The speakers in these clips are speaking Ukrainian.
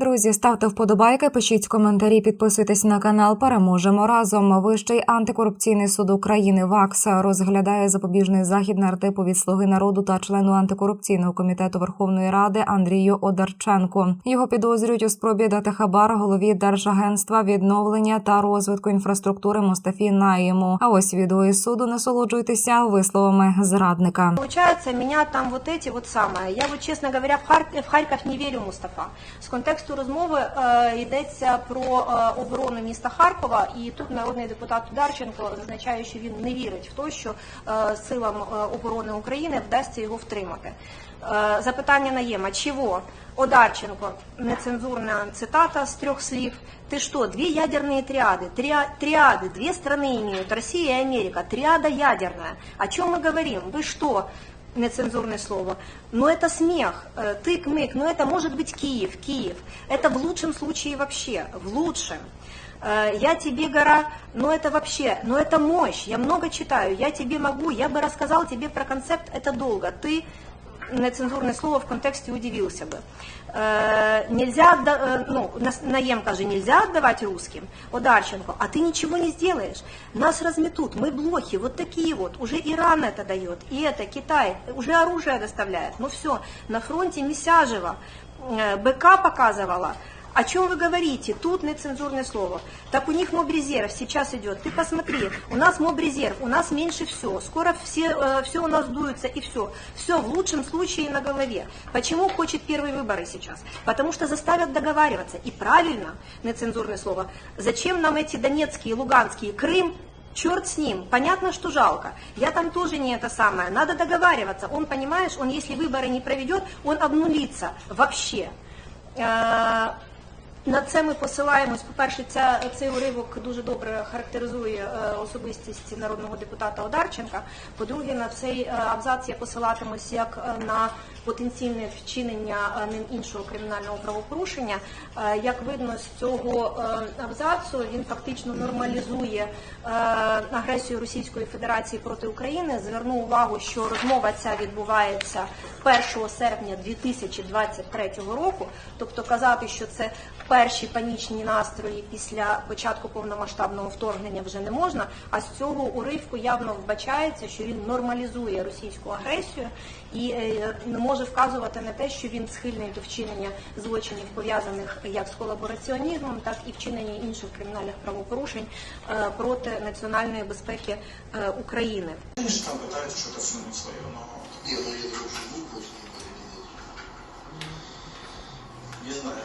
Друзі, ставте вподобайки, пишіть коментарі, підписуйтесь на канал. Переможемо разом. Вищий антикорупційний суд України ВАКС розглядає запобіжний захід нардепу від слуги народу та члену антикорупційного комітету Верховної Ради Андрію Одарченку. Його підозрюють у спробі дати хабар голові Держагентства відновлення та розвитку інфраструктури Мустафі Наєму. А ось відео із суду насолоджуйтеся висловами зрадника. Получается, меня там вот эти вот самые. Я вот, честно говоря, в Харків не вірю, Мустафа. З контексту розмови е, йдеться про е, оборону міста Харкова, і тут народний депутат Дарченко зазначає, що він не вірить в те, що е, силам е, оборони України вдасться його втримати. Е, запитання наєма, чого? Одарченко, нецензурна цитата з трьох слів. Ты что, две ядерные триады? Триа- триады, две страны имеют, Россия и Америка, триада ядерная. О чем мы говорим? Вы что? Нецензурное слово. Но это смех, э, тык-мык, но это может быть Киев, Киев. Это в лучшем случае вообще, в лучшем. Э, Я тебе гора, но это вообще, но это мощь. Я много читаю, я тебе могу, я бы рассказал тебе про концепт, это долго. Ты нецензурное слово в контексте удивился бы. Э, нельзя, отда- э, ну, нас- Наем каже, нельзя отдавать русским, Одарченко, а ты ничего не сделаешь. Нас разметут, мы блохи, вот такие вот. Уже Иран это дает, и это Китай, уже оружие доставляет. Ну все, на фронте Месяжева, э, БК показывала, о чем вы говорите? Тут нецензурное слово. Так у них мобрезерв сейчас идет. Ты посмотри, у нас мобрезерв, у нас меньше все. Скоро все, э, все у нас дуется и все. Все в лучшем случае на голове. Почему хочет первые выборы сейчас? Потому что заставят договариваться. И правильно, нецензурное слово. Зачем нам эти донецкие, луганские, Крым? Черт с ним, понятно, что жалко. Я там тоже не это самое. Надо договариваться. Он, понимаешь, он если выборы не проведет, он обнулится вообще. На це ми посилаємось. По-перше, ця, цей уривок дуже добре характеризує е, особистість народного депутата Одарченка. По-друге, на цей е, абзац я посилатимусь як е, на потенційне вчинення ним іншого кримінального правопорушення. Як видно з цього абзацу, він фактично нормалізує агресію Російської Федерації проти України. Зверну увагу, що розмова ця відбувається 1 серпня 2023 року. Тобто казати, що це перші панічні настрої після початку повномасштабного вторгнення вже не можна. А з цього уривку явно вбачається, що він нормалізує російську агресію і е, не може вказувати на те, що він схильний до вчинення злочинів пов'язаних як з колабораціонізмом, так і вчинення інших кримінальних правопорушень е, проти національної безпеки е, України. Там пытаются что-то сунуть свое, но Не, ну я не знаю.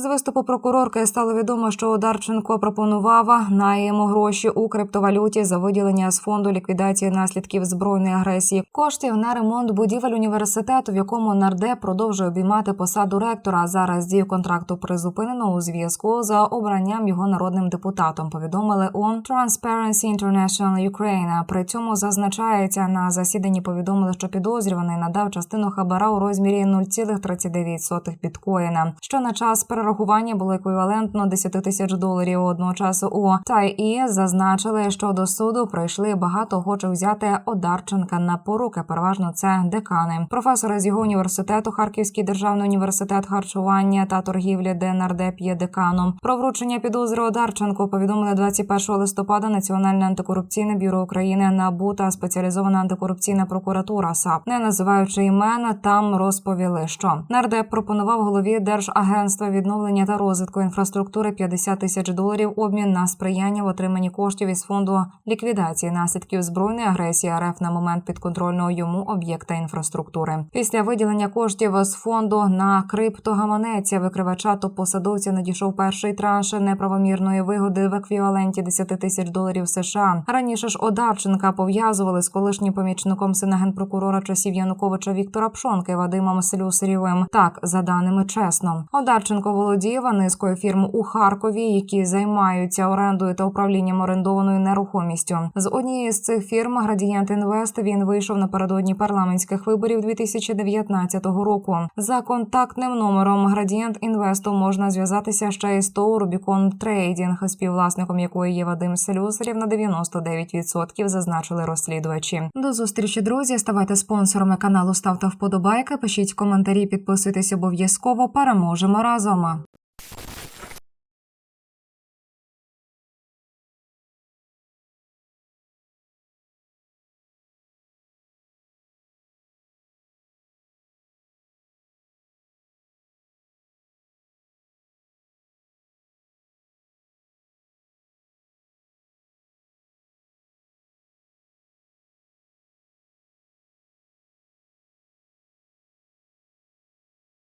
З виступу прокурорки стало відомо, що Одарченко пропонував наємо гроші у криптовалюті за виділення з фонду ліквідації наслідків збройної агресії коштів на ремонт будівель університету, в якому нардеп продовжує обіймати посаду ректора. Зараз дію контракту призупинено у зв'язку за обранням його народним депутатом. Повідомили у Transparency International Ukraine. При цьому зазначається на засіданні. Повідомили, що підозрюваний надав частину хабара у розмірі 0,39 біткоїна, що на час перерахування було еквівалентно 10 тисяч доларів. Одного часу у ТАІ зазначили, що до суду прийшли багато охочих взяти Одарченка на поруки. Переважно це декани. Професори з його університету, Харківський державний університет харчування та торгівлі, де нардеп є деканом. Про вручення підозри Одарченку повідомили 21 листопада Національне антикорупційне бюро України НАБУ та спеціалізована антикорупційна прокуратура САП, не називаючи імена, там розповіли, що нардеп пропонував голові Держагентства відновлення та розвитку інфраструктури 50 тисяч доларів обмін на сприяння в отриманні коштів із фонду ліквідації наслідків збройної агресії РФ на момент підконтрольного йому об'єкта інфраструктури. Після виділення коштів з фонду на криптогаманець викривача то посадовця надійшов перший транш неправомірної вигоди в еквіваленті 10 тисяч доларів США. Раніше ж Одарченка пов'язували з колишнім помічником сина генпрокурора часів Януковича Віктора Пшонки Вадимом Слюсарєвим. Так, за даними чесно, Одарченко володіє низкою фірм у Харкові, які займаються орендою та управлінням орендованою нерухомістю. З однієї з цих фірм Градієнт Інвест він вийшов напередодні парламентських виборів 2019 року. За контактним номером Градієнт Інвесту можна зв'язатися ще із ТОВ Рубікон Трейдінг, співвласником якої є Вадим Слюсарів на 99% зазначили розслідувачі. До зустрічі, друзі. Ставайте спонсорами каналу, ставте вподобайки, пишіть коментарі, підписуйтесь обов'язково. Переможемо разом.